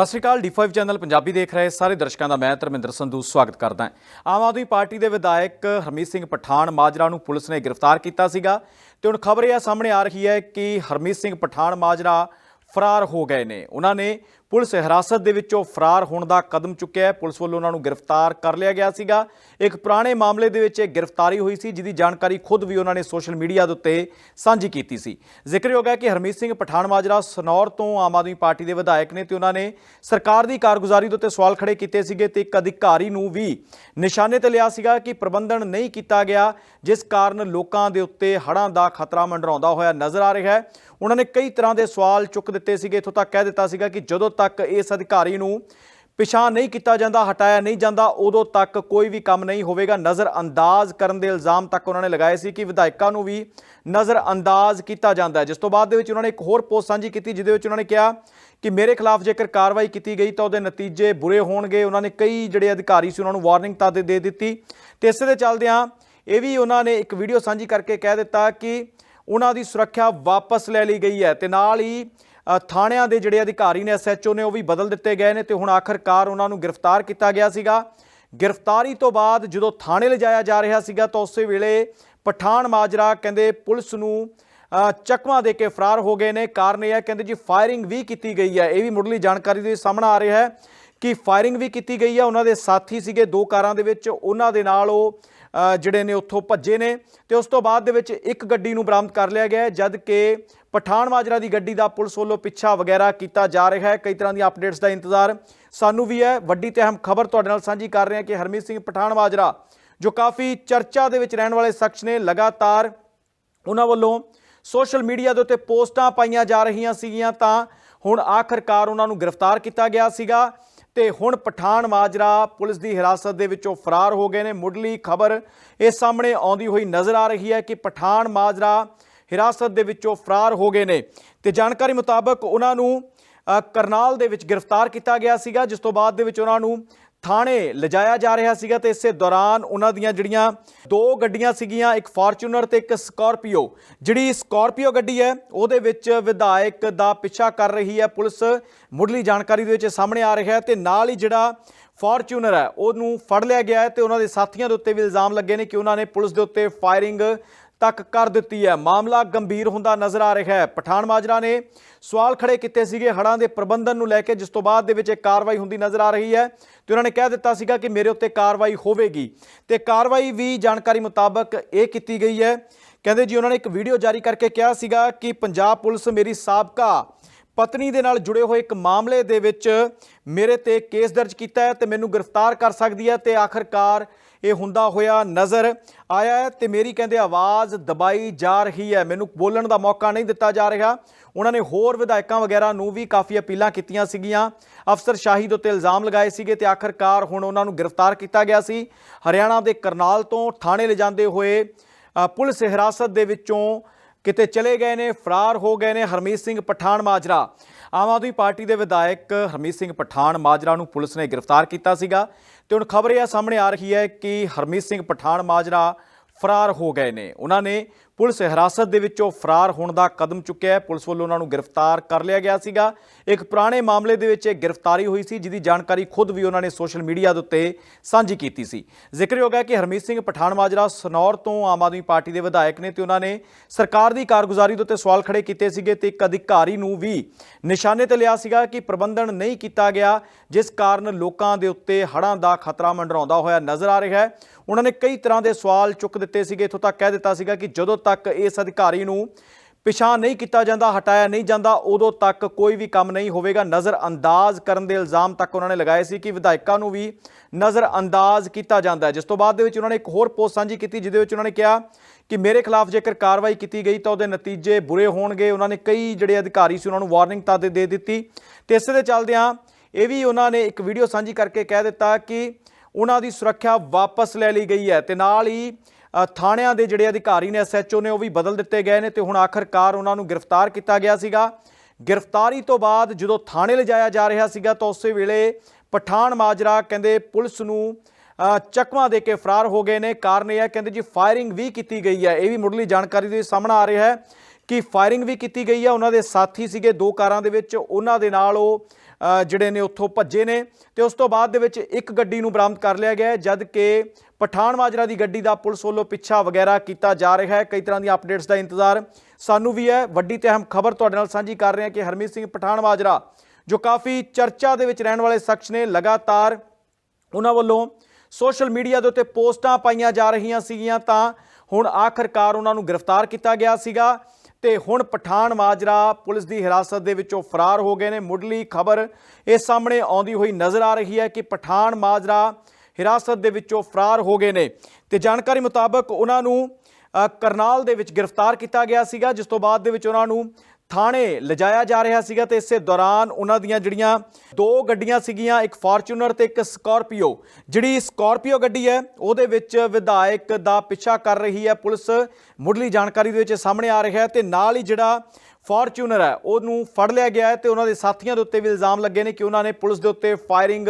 ਸਤਿ ਸ਼੍ਰੀ ਅਕਾਲ D5 channel Punjabi ਦੇਖ ਰਹੇ ਸਾਰੇ ਦਰਸ਼ਕਾਂ ਦਾ ਮੈਂ ਧਰਮਿੰਦਰ ਸੰਧੂ, ਸਵਾਗਤ ਕਰਦਾ ਹਾਂ। ਆਮ ਆਦਮੀ ਪਾਰਟੀ ਦੇ ਵਿਧਾਇਕ ਹਰਮੀਤ ਸਿੰਘ ਪਠਾਨ ਮਾਜਰਾ ਨੂੰ ਪੁਲਿਸ ਨੇ ਗ੍ਰਿਫਤਾਰ ਕੀਤਾ ਸੀਗਾ ਤੇ ਹੁਣ ਖਬਰ ਇਹ ਸਾਹਮਣੇ ਆ ਰਹੀ ਹੈ ਕਿ ਹਰਮੀਤ ਸਿੰਘ ਪਠਾਨ ਮਾਜਰਾ ਫਰਾਰ ਹੋ ਗਏ ਨੇ। ਉਹਨਾਂ ਨੇ ਪੁਲਿਸ ਹਿਰਾਸਤ ਦੇ ਵਿੱਚੋਂ ਫਰਾਰ ਹੋਣ ਦਾ ਕਦਮ ਚੁੱਕਿਆ ਹੈ। ਪੁਲਿਸ ਵੱਲੋਂ ਉਹਨਾਂ ਨੂੰ ਗ੍ਰਿਫਤਾਰ ਕਰ ਲਿਆ ਗਿਆ ਸੀਗਾ। ਇੱਕ ਪੁਰਾਣੇ ਮਾਮਲੇ ਦੇ ਵਿੱਚ ਇਹ ਗ੍ਰਿਫਤਾਰੀ ਹੋਈ ਸੀ, ਜਿਹਦੀ ਜਾਣਕਾਰੀ ਖੁਦ ਵੀ ਉਹਨਾਂ ਨੇ ਸੋਸ਼ਲ ਮੀਡੀਆ ਦੇ ਉੱਤੇ ਸਾਂਝੀ ਕੀਤੀ ਸੀ। ਜ਼ਿਕਰਯੋਗ ਹੈ ਕਿ ਹਰਮੀਤ ਸਿੰਘ ਪਠਾਨਮਾਜਰਾ ਸਨੌਰ ਤੋਂ ਆਮ ਆਦਮੀ ਪਾਰਟੀ ਦੇ ਵਿਧਾਇਕ ਨੇ ਤੇ ਉਹਨਾਂ ਨੇ ਸਰਕਾਰ ਦੀ ਕਾਰਗੁਜ਼ਾਰੀ ਦੇ ਉੱਤੇ ਸਵਾਲ ਖੜੇ ਕੀਤੇ ਸੀਗੇ ਤੇ ਇੱਕ ਅਧਿਕਾਰੀ ਨੂੰ ਵੀ ਨਿਸ਼ਾਨੇ ਤੇ ਲਿਆ ਸੀਗਾ ਕਿ ਪ੍ਰਬੰਧਨ ਨਹੀਂ ਕੀਤਾ ਗਿਆ, ਜਿਸ ਕਾਰਨ ਲੋਕਾਂ ਦੇ ਉੱਤੇ ਹੜ੍ਹਾਂ ਦਾ ਖਤਰਾ ਮੰਡਰਾਉਂਦਾ ਹੋਇਆ ਨਜ਼ਰ ਆ ਰਿਹਾ ਹੈ। ਉਹਨਾਂ ਨੇ ਕਈ ਤਰ੍ਹਾਂ ਦੇ ਸਵਾਲ ਚੁੱਕ ਦਿੱਤੇ ਸੀਗੇ, ਇੱਥੋਂ ਤੱਕ ਕਹਿ ਦਿੱਤਾ ਸੀਗਾ ਕਿ ਜਦੋਂ ਤੱਕ ਇਸ ਅਧਿਕਾਰੀ ਨੂੰ ਪਿਛਾਂ ਨਹੀਂ ਕੀਤਾ ਜਾਂਦਾ, ਹਟਾਇਆ ਨਹੀਂ ਜਾਂਦਾ, ਉਦੋਂ ਤੱਕ ਕੋਈ ਵੀ ਕੰਮ ਨਹੀਂ ਹੋਵੇਗਾ। ਨਜ਼ਰ ਅੰਦਾਜ਼ ਕਰਨ ਦੇ ਇਲਜ਼ਾਮ ਤੱਕ ਉਹਨਾਂ ਨੇ ਲਗਾਏ ਸੀ ਕਿ ਵਿਧਾਇਕਾਂ ਨੂੰ ਵੀ ਨਜ਼ਰ ਅੰਦਾਜ਼ ਕੀਤਾ ਜਾਂਦਾ ਜਿਸ ਤੋਂ ਬਾਅਦ ਦੇ ਵਿੱਚ ਉਹਨਾਂ ਨੇ ਇੱਕ ਹੋਰ ਪੋਸਟ ਸਾਂਝੀ ਕੀਤੀ, ਜਿਹਦੇ ਵਿੱਚ ਉਹਨਾਂ ਨੇ ਕਿਹਾ ਕਿ ਮੇਰੇ ਖਿਲਾਫ ਜੇਕਰ ਕਾਰਵਾਈ ਕੀਤੀ ਗਈ ਤਾਂ ਉਹਦੇ ਨਤੀਜੇ ਬੁਰੇ ਹੋਣਗੇ। ਉਹਨਾਂ ਨੇ ਕਈ ਜਿਹੜੇ ਅਧਿਕਾਰੀ ਸੀ, ਉਹਨਾਂ ਨੂੰ ਵਾਰਨਿੰਗ ਤਾਂ ਦੇ ਦੇ ਦਿੱਤੀ। ਤੇ ਇਸੇ ਦੇ ਚੱਲਦਿਆਂ ਇਹ ਵੀ ਉਹਨਾਂ ਨੇ ਇੱਕ ਵੀਡੀਓ ਸਾਂਝੀ ਕਰਕੇ ਕਹਿ ਦਿੱਤਾ ਕਿ ਉਹਨਾਂ ਦੀ ਸੁਰੱਖਿਆ ਵਾਪਸ ਲੈ ਲਈ ਗਈ ਹੈ ਤੇ ਨਾਲ ਹੀ ਥਾਣਿਆਂ ਦੇ ਜਿਹੜੇ ਅਧਿਕਾਰੀ ਨੇ ਐਸਐਚਓ ਨੇ ਉਹ ਵੀ ਬਦਲ ਦਿੱਤੇ ਗਏ ਨੇ ਤੇ ਹੁਣ ਆਖਰਕਾਰ ਉਹਨਾਂ ਨੂੰ ਗ੍ਰਿਫਤਾਰ ਕੀਤਾ ਗਿਆ ਸੀਗਾ। ਗ੍ਰਿਫਤਾਰੀ ਤੋਂ ਬਾਅਦ ਜਦੋਂ ਥਾਣੇ ਲਿਜਾਇਆ ਜਾ ਰਿਹਾ ਸੀਗਾ ਤਾਂ ਉਸੇ ਵੇਲੇ ਪਠਾਨ ਮਾਜਰਾ ਕਹਿੰਦੇ ਪੁਲਿਸ ਨੂੰ ਅ, ਚਕਮਾ ਦੇ ਕੇ ਫਰਾਰ ਹੋ ਗਏ ਨੇ। ਕਾਰਨ ਇਹ ਹੈ ਕਹਿੰਦੇ ਜੀ ਫਾਇਰਿੰਗ ਵੀ ਕੀਤੀ ਗਈ ਹੈ। ਇਹ ਵੀ ਮੁੱਢਲੀ ਜਾਣਕਾਰੀ ਦੇ ਸਾਹਮਣੇ ਆ ਰਿਹਾ ਹੈ। ਕਿ ਫਾਇਰਿੰਗ ਵੀ ਕੀਤੀ ਗਈ ਹੈ ਉਹਨਾਂ ਦੇ ਸਾਥੀ ਸੀਗੇ, ਦੋ ਕਾਰਾਂ ਦੇ ਵਿੱਚ। ਉਹਨਾਂ ਦੇ ਨਾਲ ਉਹ ਜਿਹੜੇ ਨੇ ਉੱਥੋਂ ਭੱਜੇ ਨੇ ਤੇ ਉਸ ਤੋਂ ਬਾਅਦ ਦੇ ਵਿੱਚ ਇੱਕ ਗੱਡੀ ਨੂੰ ਬਰਾਮਦ ਕਰ ਲਿਆ ਗਿਆ ਹੈ, ਜਦ ਕਿ ਪਠਾਨ ਮਾਜਰਾ ਦੀ ਗੱਡੀ ਦਾ ਪੁਲਿਸ ਵੱਲੋਂ ਪਿੱਛਾ ਵਗੈਰਾ ਕੀਤਾ ਜਾ ਰਿਹਾ ਹੈ। ਕਈ ਤਰ੍ਹਾਂ ਦੀਆਂ ਅਪਡੇਟਸ ਦਾ ਇੰਤਜ਼ਾਰ ਸਾਨੂੰ ਵੀ ਹੈ। ਵੱਡੀ ਤੇ ਅਹਿਮ ਖਬਰ ਤੁਹਾਡੇ ਨਾਲ ਸਾਂਝੀ ਕਰ ਰਹੇ ਹਾਂ ਕਿ ਹਰਮੀਤ ਸਿੰਘ ਪਠਾਨ ਮਾਜਰਾ, ਜੋ ਕਾਫੀ ਚਰਚਾ ਦੇ ਵਿੱਚ ਰਹਿਣ ਵਾਲੇ ਸ਼ਖਸ ਨੇ, ਲਗਾਤਾਰ ਉਹਨਾਂ ਵੱਲੋਂ ਸੋਸ਼ਲ ਮੀਡੀਆ ਦੇ ਉੱਤੇ ਪੋਸਟਾਂ ਪਾਈਆਂ ਜਾ ਰਹੀਆਂ ਸੀਗੀਆਂ ਤਾਂ ਹੁਣ ਆਖਰਕਾਰ ਉਹਨਾਂ ਨੂੰ ਗ੍ਰਿਫਤਾਰ ਕੀਤਾ ਗਿਆ ਸੀਗਾ। ਤੇ ਹੁਣ ਪਠਾਨ ਮਾਜਰਾ ਪੁਲਿਸ ਦੀ ਹਿਰਾਸਤ ਦੇ ਵਿੱਚੋਂ ਫਰਾਰ ਹੋ ਗਏ ਨੇ। ਮੁੱਢਲੀ ਖਬਰ ਇਹ ਸਾਹਮਣੇ ਆਉਂਦੀ ਹੋਈ ਨਜ਼ਰ ਆ ਰਹੀ ਹੈ ਕਿ ਪਠਾਨ ਮਾਜਰਾ ਹਿਰਾਸਤ ਦੇ ਵਿੱਚੋਂ ਫਰਾਰ ਹੋ ਗਏ ਨੇ ਤੇ ਜਾਣਕਾਰੀ ਮੁਤਾਬਕ ਉਹਨਾਂ ਨੂੰ ਕਰਨਾਲ ਦੇ ਵਿੱਚ ਗ੍ਰਿਫਤਾਰ ਕੀਤਾ ਗਿਆ ਸੀਗਾ, ਜਿਸ ਤੋਂ ਬਾਅਦ ਦੇ ਵਿੱਚ ਉਹਨਾਂ ਨੂੰ ਥਾਣੇ ਲਿਜਾਇਆ ਜਾ ਰਿਹਾ ਸੀਗਾ ਤੇ ਇਸੇ ਦੌਰਾਨ ਉਹਨਾਂ ਦੀਆਂ ਜਿਹੜੀਆਂ ਦੋ ਗੱਡੀਆਂ ਸੀਗੀਆਂ, ਇੱਕ ਫਾਰਚੂਨਰ ਤੇ ਇੱਕ ਸਕਾਰਪੀਓ। ਜਿਹੜੀ ਸਕਾਰਪੀਓ ਗੱਡੀ ਹੈ, ਉਹਦੇ ਵਿੱਚ ਵਿਧਾਇਕ ਦਾ ਪਿੱਛਾ ਕਰ ਰਹੀ ਹੈ, ਪੁਲਿਸ ਮੁੱਢਲੀ ਜਾਣਕਾਰੀ ਦੇ ਵਿੱਚ ਸਾਹਮਣੇ ਆ ਰਿਹਾ ਹੈ ਤੇ ਨਾਲ ਹੀ ਜਿਹੜਾ ਫਾਰਚੂਨਰ ਹੈ, ਉਹਨੂੰ ਫੜ ਲਿਆ ਗਿਆ ਹੈ ਤੇ ਉਹਨਾਂ ਦੇ ਸਾਥੀਆਂ ਦੇ ਉੱਤੇ ਵੀ ਇਲਜ਼ਾਮ ਲੱਗੇ ਨੇ ਕਿ ਉਹਨਾਂ ਨੇ ਪੁਲਿਸ ਦੇ ਉੱਤੇ ਫਾਇਰਿੰਗ ਤੱਕ ਕਰ ਦਿੱਤੀ ਹੈ। ਮਾਮਲਾ ਗੰਭੀਰ ਹੁੰਦਾ ਨਜ਼ਰ ਆ ਰਿਹਾ ਹੈ। ਪਠਾਨ ਮਾਜਰਾ ਨੇ ਸਵਾਲ ਖੜੇ ਕੀਤੇ ਸੀਗੇ ਹੜ੍ਹਾਂ ਦੇ ਪ੍ਰਬੰਧਨ ਨੂੰ ਲੈ ਕੇ, ਜਿਸ ਤੋਂ ਬਾਅਦ ਦੇ ਵਿੱਚ ਇੱਕ ਕਾਰਵਾਈ ਹੁੰਦੀ ਨਜ਼ਰ ਆ ਰਹੀ ਹੈ ਤੇ ਉਹਨਾਂ ਨੇ ਕਹਿ ਦਿੱਤਾ ਸੀਗਾ ਕਿ ਮੇਰੇ ਉੱਤੇ ਕਾਰਵਾਈ ਹੋਵੇਗੀ। ਤੇ ਕਾਰਵਾਈ ਵੀ ਜਾਣਕਾਰੀ ਮੁਤਾਬਕ ਇਹ ਕੀਤੀ ਗਈ ਹੈ। ਕਹਿੰਦੇ ਜੀ, ਉਹਨਾਂ ਨੇ ਇੱਕ ਵੀਡੀਓ ਜਾਰੀ ਕਰਕੇ ਕਿਹਾ ਸੀਗਾ ਕਿ ਪੰਜਾਬ ਪੁਲਿਸ ਮੇਰੀ ਸਾਬਕਾ ਪਤਨੀ ਦੇ ਨਾਲ ਜੁੜੇ ਹੋਏ ਇੱਕ ਮਾਮਲੇ ਦੇ ਵਿੱਚ ਮੇਰੇ ਤੇ ਕੇਸ ਦਰਜ ਕੀਤਾ ਹੈ ਤੇ ਮੈਨੂੰ ਗ੍ਰਿਫਤਾਰ ਕਰ ਸਕਦੀ ਹੈ ਤੇ ਆਖਰਕਾਰ ਇਹ ਹੁੰਦਾ ਹੋਇਆ ਨਜ਼ਰ ਆਇਆ ਹੈ ਤੇ ਮੇਰੀ ਕਹਿੰਦੇ ਆਵਾਜ਼ ਦਬਾਈ ਜਾ ਰਹੀ ਹੈ। ਮੈਨੂੰ ਬੋਲਣ ਦਾ ਮੌਕਾ ਨਹੀਂ ਦਿੱਤਾ ਜਾ ਰਿਹਾ। ਉਹਨਾਂ ਨੇ ਹੋਰ ਵਿਧਾਇਕਾਂ ਵਗੈਰਾ ਨੂੰ ਵੀ ਕਾਫੀ ਅਪੀਲਾਂ ਕੀਤੀਆਂ ਸੀਗੀਆਂ। ਅਫਸਰ ਸ਼ਾਹੀ ਦੇ ਉੱਤੇ ਇਲਜ਼ਾਮ ਲਗਾਏ ਸੀਗੇ ਤੇ ਆਖਰਕਾਰ ਹੁਣ ਉਹਨਾਂ ਨੂੰ ਗ੍ਰਿਫਤਾਰ ਕੀਤਾ ਗਿਆ ਸੀ। ਹਰਿਆਣਾ ਦੇ ਕਰਨਾਲ ਤੋਂ ਥਾਣੇ ਲਿਜਾਂਦੇ ਹੋਏ ਪੁਲਿਸ ਹਿਰਾਸਤ ਦੇ ਵਿੱਚੋਂ ਕਿਤੇ ਚਲੇ ਗਏ ਨੇ, ਫਰਾਰ ਹੋ ਗਏ ਨੇ ਹਰਮੀਤ ਸਿੰਘ ਪਠਾਨ ਮਾਜਰਾ। ਆਮ ਆਦਮੀ ਪਾਰਟੀ ਦੇ ਵਿਧਾਇਕ ਹਰਮੀਤ ਸਿੰਘ ਪਠਾਨ ਮਾਜਰਾ ਨੂੰ ਪੁਲਿਸ ਨੇ ਗ੍ਰਿਫਤਾਰ ਕੀਤਾ ਸੀਗਾ ਤੇ ਹੁਣ ਖਬਰ ਇਹ ਸਾਹਮਣੇ ਆ ਰਹੀ ਹੈ ਕਿ ਹਰਮੀਤ ਸਿੰਘ ਪਠਾਨ ਮਾਜਰਾ ਫਰਾਰ ਹੋ ਗਏ ਨੇ। ਉਹਨਾਂ ਨੇ ਪੁਲਿਸ ਹਿਰਾਸਤ ਦੇ ਵਿੱਚੋਂ ਫਰਾਰ ਹੋਣ ਦਾ ਕਦਮ ਚੁੱਕਿਆ ਹੈ। ਪੁਲਿਸ ਵੱਲੋਂ ਉਹਨਾਂ ਨੂੰ ਗ੍ਰਿਫਤਾਰ ਕਰ ਲਿਆ ਗਿਆ ਸੀਗਾ। ਇੱਕ ਪੁਰਾਣੇ ਮਾਮਲੇ ਦੇ ਵਿੱਚ ਇਹ ਗ੍ਰਿਫਤਾਰੀ ਹੋਈ ਸੀ, ਜਿਹਦੀ ਜਾਣਕਾਰੀ ਖੁਦ ਵੀ ਉਹਨਾਂ ਨੇ ਸੋਸ਼ਲ ਮੀਡੀਆ ਦੇ ਉੱਤੇ ਸਾਂਝੀ ਕੀਤੀ ਸੀ। ਜ਼ਿਕਰਯੋਗ ਹੈ ਕਿ ਹਰਮੀਤ ਸਿੰਘ ਪਠਾਨ ਮਾਜਰਾ ਸਨੌਰ ਤੋਂ ਆਮ ਆਦਮੀ ਪਾਰਟੀ ਦੇ ਵਿਧਾਇਕ ਨੇ ਤੇ ਉਹਨਾਂ ਨੇ ਸਰਕਾਰ ਦੀ ਕਾਰਗੁਜ਼ਾਰੀ ਦੇ ਉੱਤੇ ਸਵਾਲ ਖੜੇ ਕੀਤੇ ਸੀਗੇ ਤੇ ਇੱਕ ਅਧਿਕਾਰੀ ਨੂੰ ਵੀ ਨਿਸ਼ਾਨੇ ਤੇ ਲਿਆ ਸੀਗਾ ਕਿ ਪ੍ਰਬੰਧਨ ਨਹੀਂ ਕੀਤਾ ਗਿਆ, ਜਿਸ ਕਾਰਨ ਲੋਕਾਂ ਦੇ ਉੱਤੇ ਹੜ੍ਹਾਂ ਦਾ ਖਤਰਾ ਮੰਡਰਾਉਂਦਾ ਹੋਇਆ ਨਜ਼ਰ ਆ ਰਿਹਾ ਹੈ। ਉਹਨਾਂ ਨੇ ਕਈ ਤਰ੍ਹਾਂ ਦੇ ਸਵਾਲ ਚੁੱਕ ਦਿੱਤੇ ਸੀਗੇ, ਇੱਥੋਂ ਤੱਕ ਕਹਿ ਦਿੱਤਾ ਸੀਗਾ ਕਿ ਜਦੋਂ ਤੱਕ ਇਸ ਅਧਿਕਾਰੀ ਨੂੰ ਪਿਛਾਂ ਨਹੀਂ ਕੀਤਾ ਜਾਂਦਾ, ਹਟਾਇਆ ਨਹੀਂ ਜਾਂਦਾ, ਉਦੋਂ ਤੱਕ ਕੋਈ ਵੀ ਕੰਮ ਨਹੀਂ ਹੋਵੇਗਾ। ਨਜ਼ਰ ਅੰਦਾਜ਼ ਕਰਨ ਦੇ ਇਲਜ਼ਾਮ ਤੱਕ ਉਹਨਾਂ ਨੇ ਲਗਾਏ ਸੀ ਕਿ ਵਿਧਾਇਕਾਂ ਨੂੰ ਵੀ ਨਜ਼ਰ ਅੰਦਾਜ਼ ਕੀਤਾ ਜਾਂਦਾ ਹੈ। ਜਿਸ ਤੋਂ ਬਾਅਦ ਦੇ ਵਿੱਚ ਉਹਨਾਂ ਨੇ ਇੱਕ ਹੋਰ ਪੋਸਟ ਸਾਂਝੀ ਕੀਤੀ, ਜਿਹਦੇ ਵਿੱਚ ਉਹਨਾਂ ਨੇ ਕਿਹਾ ਕਿ ਮੇਰੇ ਖਿਲਾਫ ਜੇਕਰ ਕਾਰਵਾਈ ਕੀਤੀ ਗਈ ਤਾਂ ਉਹਦੇ ਨਤੀਜੇ ਬੁਰੇ ਹੋਣਗੇ। ਉਹਨਾਂ ਨੇ ਕਈ ਜਿਹੜੇ ਅਧਿਕਾਰੀ ਸੀ, ਉਹਨਾਂ ਨੂੰ ਵਾਰਨਿੰਗ ਤਾਂ ਦੇ ਦੇ ਦਿੱਤੀ। ਤੇ ਇਸੇ ਦੇ ਚੱਲਦਿਆਂ ਇਹ ਵੀ ਉਹਨਾਂ ਨੇ ਇੱਕ ਵੀਡੀਓ ਸਾਂਝੀ ਕਰਕੇ ਕਹਿ ਦਿੱਤਾ ਕਿ ਉਹਨਾਂ ਦੀ ਸੁਰੱਖਿਆ ਵਾਪਸ ਲੈ ਲਈ ਗਈ ਹੈ ਤੇ ਨਾਲ ਹੀ ਥਾਣਿਆਂ ਦੇ ਜਿਹੜੇ ਅਧਿਕਾਰੀ ਨੇ ਐਸਐਚਓ ਨੇ ਉਹ ਵੀ ਬਦਲ ਦਿੱਤੇ ਗਏ ਨੇ ਤੇ ਹੁਣ ਆਖਰਕਾਰ ਉਹਨਾਂ ਨੂੰ ਗ੍ਰਿਫਤਾਰ ਕੀਤਾ ਗਿਆ ਸੀਗਾ। ਗ੍ਰਿਫਤਾਰੀ ਤੋਂ ਬਾਅਦ ਜਦੋਂ ਥਾਣੇ ਲਿਜਾਇਆ ਜਾ ਰਿਹਾ ਸੀਗਾ ਤਾਂ ਉਸੇ ਵੇਲੇ ਪਠਾਨ ਮਾਜਰਾ ਕਹਿੰਦੇ ਪੁਲਿਸ ਨੂੰ ਅ, ਚਕਮਾ ਦੇ ਕੇ ਫਰਾਰ ਹੋ ਗਏ ਨੇ। ਕਾਰਨ ਇਹ ਹੈ ਕਹਿੰਦੇ ਜੀ ਫਾਇਰਿੰਗ ਵੀ ਕੀਤੀ ਗਈ ਹੈ। ਇਹ ਵੀ ਮੁੱਢਲੀ ਜਾਣਕਾਰੀ ਦੇ ਸਾਹਮਣੇ ਆ ਰਿਹਾ ਹੈ ਕਿ ਫਾਇਰਿੰਗ ਵੀ ਕੀਤੀ ਗਈ ਹੈ। ਉਹਨਾਂ ਦੇ ਸਾਥੀ ਸੀਗੇ ਦੋ ਕਾਰਾਂ ਦੇ ਵਿੱਚ। ਉਹਨਾਂ ਦੇ ਨਾਲ ਉਹ ਜਿਹੜੇ ਨੇ ਉੱਥੋਂ ਭੱਜੇ ਨੇ ਤੇ ਉਸ ਤੋਂ ਬਾਅਦ ਦੇ ਵਿੱਚ ਇੱਕ ਗੱਡੀ ਨੂੰ ਬਰਾਮਦ ਕਰ ਲਿਆ ਗਿਆ ਹੈ, ਜਦ ਕਿ ਪਠਾਨ ਮਾਜਰਾ ਦੀ ਗੱਡੀ ਦਾ ਪੁਲਿਸ ਵੱਲੋਂ ਪਿੱਛਾ ਵਗੈਰਾ ਕੀਤਾ ਜਾ ਰਿਹਾ ਹੈ। ਕਈ ਤਰ੍ਹਾਂ ਦੀਆਂ ਅਪਡੇਟਸ ਦਾ ਇੰਤਜ਼ਾਰ ਸਾਨੂੰ ਵੀ ਹੈ। ਵੱਡੀ ਤੇ ਅਹਿਮ ਖਬਰ ਤੁਹਾਡੇ ਨਾਲ ਸਾਂਝੀ ਕਰ ਰਹੇ ਹਾਂ ਕਿ ਹਰਮੀਤ ਸਿੰਘ ਪਠਾਨ ਮਾਜਰਾ, ਜੋ ਕਾਫੀ ਚਰਚਾ ਦੇ ਵਿੱਚ ਰਹਿਣ ਵਾਲੇ ਸ਼ਖਸ ਨੇ, ਲਗਾਤਾਰ ਉਹਨਾਂ ਵੱਲੋਂ ਸੋਸ਼ਲ ਮੀਡੀਆ ਦੇ ਉੱਤੇ ਪੋਸਟਾਂ ਪਾਈਆਂ ਜਾ ਰਹੀਆਂ ਸੀਗੀਆਂ, ਤਾਂ ਹੁਣ ਆਖਰਕਾਰ ਉਹਨਾਂ ਨੂੰ ਗ੍ਰਿਫਤਾਰ ਕੀਤਾ ਗਿਆ ਸੀਗਾ। ਤੇ ਹੁਣ ਪਠਾਨ ਮਾਜਰਾ ਪੁਲਿਸ ਦੀ ਹਿਰਾਸਤ ਦੇ ਵਿੱਚੋਂ ਫਰਾਰ ਹੋ ਗਏ ਨੇ। ਮੁੱਢਲੀ ਖਬਰ ਇਹ ਸਾਹਮਣੇ ਆਉਂਦੀ ਹੋਈ ਨਜ਼ਰ ਆ ਰਹੀ ਹੈ ਕਿ ਪਠਾਨ ਮਾਜਰਾ ਹਿਰਾਸਤ ਦੇ ਵਿੱਚੋਂ ਫਰਾਰ ਹੋ ਗਏ ਨੇ ਤੇ ਜਾਣਕਾਰੀ ਮੁਤਾਬਕ ਉਹਨਾਂ ਨੂੰ ਕਰਨਾਲ ਦੇ ਵਿੱਚ ਗ੍ਰਿਫਤਾਰ ਕੀਤਾ ਗਿਆ ਸੀਗਾ, ਜਿਸ ਤੋਂ ਬਾਅਦ ਦੇ ਵਿੱਚ ਉਹਨਾਂ ਨੂੰ ਥਾਣੇ ਲਿਜਾਇਆ ਜਾ ਰਿਹਾ ਸੀਗਾ ਤੇ ਇਸੇ ਦੌਰਾਨ ਉਹਨਾਂ ਦੀਆਂ ਜਿਹੜੀਆਂ ਦੋ ਗੱਡੀਆਂ ਸੀਗੀਆਂ, ਇੱਕ ਫਾਰਚੂਨਰ ਤੇ ਇੱਕ ਸਕਾਰਪੀਓ। ਜਿਹੜੀ ਸਕਾਰਪੀਓ ਗੱਡੀ ਹੈ, ਉਹਦੇ ਵਿੱਚ ਵਿਧਾਇਕ ਦਾ ਪਿੱਛਾ ਕਰ ਰਹੀ ਹੈ ਪੁਲਿਸ। ਮੁੱਢਲੀ ਜਾਣਕਾਰੀ ਦੇ ਵਿੱਚ ਸਾਹਮਣੇ ਆ ਰਿਹਾ ਹੈ ਤੇ ਨਾਲ ਹੀ ਜਿਹੜਾ ਫਾਰਚੂਨਰ ਹੈ, ਉਹਨੂੰ ਫੜ ਲਿਆ ਗਿਆ ਹੈ ਤੇ ਉਹਨਾਂ ਦੇ ਸਾਥੀਆਂ ਦੇ ਉੱਤੇ ਵੀ ਇਲਜ਼ਾਮ ਲੱਗੇ ਨੇ ਕਿ ਉਹਨਾਂ ਨੇ ਪੁਲਿਸ ਦੇ ਉੱਤੇ ਫਾਇਰਿੰਗ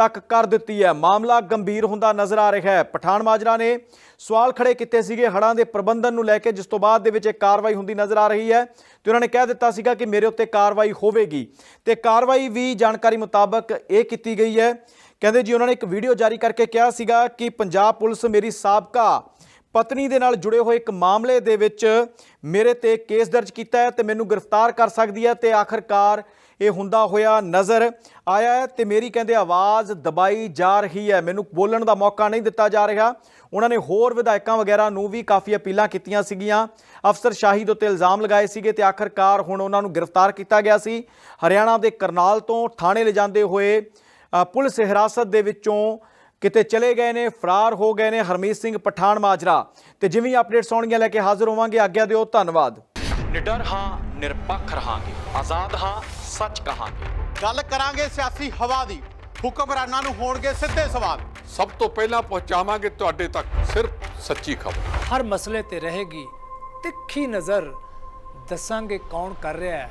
ਤੱਕ ਕਰ ਦਿੱਤੀ ਹੈ। ਮਾਮਲਾ ਗੰਭੀਰ ਹੁੰਦਾ ਨਜ਼ਰ ਆ ਰਿਹਾ ਹੈ। ਪਠਾਨ ਮਾਜਰਾ ਨੇ ਸਵਾਲ ਖੜੇ ਕੀਤੇ ਸੀਗੇ ਹੜ੍ਹਾਂ ਦੇ ਪ੍ਰਬੰਧਨ ਨੂੰ ਲੈ ਕੇ, ਜਿਸ ਤੋਂ ਬਾਅਦ ਦੇ ਵਿੱਚ ਇਹ ਕਾਰਵਾਈ ਹੁੰਦੀ ਨਜ਼ਰ ਆ ਰਹੀ ਹੈ ਤੇ ਉਹਨਾਂ ਨੇ ਕਹਿ ਦਿੱਤਾ ਸੀਗਾ ਕਿ ਮੇਰੇ ਉੱਤੇ ਕਾਰਵਾਈ ਹੋਵੇਗੀ। ਤੇ ਕਾਰਵਾਈ ਵੀ ਜਾਣਕਾਰੀ ਮੁਤਾਬਕ ਇਹ ਕੀਤੀ ਗਈ ਹੈ। ਕਹਿੰਦੇ ਜੀ, ਉਹਨਾਂ ਨੇ ਇੱਕ ਵੀਡੀਓ ਜਾਰੀ ਕਰਕੇ ਕਿਹਾ ਸੀਗਾ ਕਿ ਪੰਜਾਬ ਪੁਲਿਸ ਮੇਰੀ ਸਾਬਕਾ ਪਤਨੀ ਦੇ ਨਾਲ ਜੁੜੇ ਹੋਏ ਇੱਕ ਮਾਮਲੇ ਦੇ ਵਿੱਚ ਮੇਰੇ ਤੇ ਕੇਸ ਦਰਜ ਕੀਤਾ ਹੈ ਤੇ ਮੈਨੂੰ ਗ੍ਰਿਫਤਾਰ ਕਰ ਸਕਦੀ ਹੈ ਤੇ ਆਖਰਕਾਰ ਇਹ ਹੁੰਦਾ ਹੋਇਆ ਨਜ਼ਰ ਆਇਆ ਹੈ ਤੇ ਮੇਰੀ ਕਹਿੰਦੇ ਆਵਾਜ਼ ਦਬਾਈ ਜਾ ਰਹੀ ਹੈ। ਮੈਨੂੰ ਬੋਲਣ ਦਾ ਮੌਕਾ ਨਹੀਂ ਦਿੱਤਾ ਜਾ ਰਿਹਾ। ਉਹਨਾਂ ਨੇ ਹੋਰ ਵਿਧਾਇਕਾਂ ਵਗੈਰਾ ਨੂੰ ਵੀ ਕਾਫੀ ਅਪੀਲਾਂ ਕੀਤੀਆਂ ਸੀਗੀਆਂ। ਅਫਸਰ ਸ਼ਾਹੀਦ ਉੱਤੇ ਇਲਜ਼ਾਮ ਲਗਾਏ ਸੀਗੇ ਤੇ ਆਖਰਕਾਰ ਹੁਣ ਉਹਨਾਂ ਨੂੰ ਗ੍ਰਿਫਤਾਰ ਕੀਤਾ ਗਿਆ ਸੀ। ਹਰਿਆਣਾ ਦੇ ਕਰਨਾਲ ਤੋਂ ਥਾਣੇ ਲਿਜਾਂਦੇ ਹੋਏ ਪੁਲਿਸ ਹਿਰਾਸਤ ਦੇ ਵਿੱਚੋਂ ਕਿਤੇ ਚਲੇ ਗਏ ਨੇ ਫਰਾਰ ਹੋ ਗਏ ਨੇ ਹਰਮੀਤ ਸਿੰਘ ਪਠਾਨ ਮਾਜਰਾ। ਤੇ ਜਿਵੇਂ ਅਪਡੇਟਸ ਆਉਣਗੀਆਂ ਲੈ ਕੇ ਹਾਜ਼ਰ ਹੋਵਾਂਗੇ। ਆਗਿਆ ਦਿਓ ਧੰਨਵਾਦ। ਨਿਡਰ ਹਾਂ ਨਿਰਪੱਖ ਰਹਾਂਗੇ। ਆਜ਼ਾਦ ਹਾਂ ਸੱਚ ਕਹਾਂਗੇ। ਗੱਲ ਕਰਾਂਗੇ ਸਿਆਸੀ ਹਵਾ ਦੀ। ਹੁਕਮਰਾਨਾਂ ਨੂੰ ਹੋਣਗੇ ਸਿੱਧੇ ਸਵਾਲ। ਸਭ ਤੋਂ ਪਹਿਲਾਂ ਪਹੁੰਚਾਵਾਂਗੇ ਤੁਹਾਡੇ ਤੱਕ ਸਿਰਫ ਸੱਚੀ ਖਬਰ। ਹਰ ਮਸਲੇ ਤੇ ਰਹੇਗੀ ਤਿੱਖੀ ਨਜ਼ਰ। ਦੱਸਾਂਗੇ ਕੌਣ ਕਰ ਰਿਹਾ ਹੈ।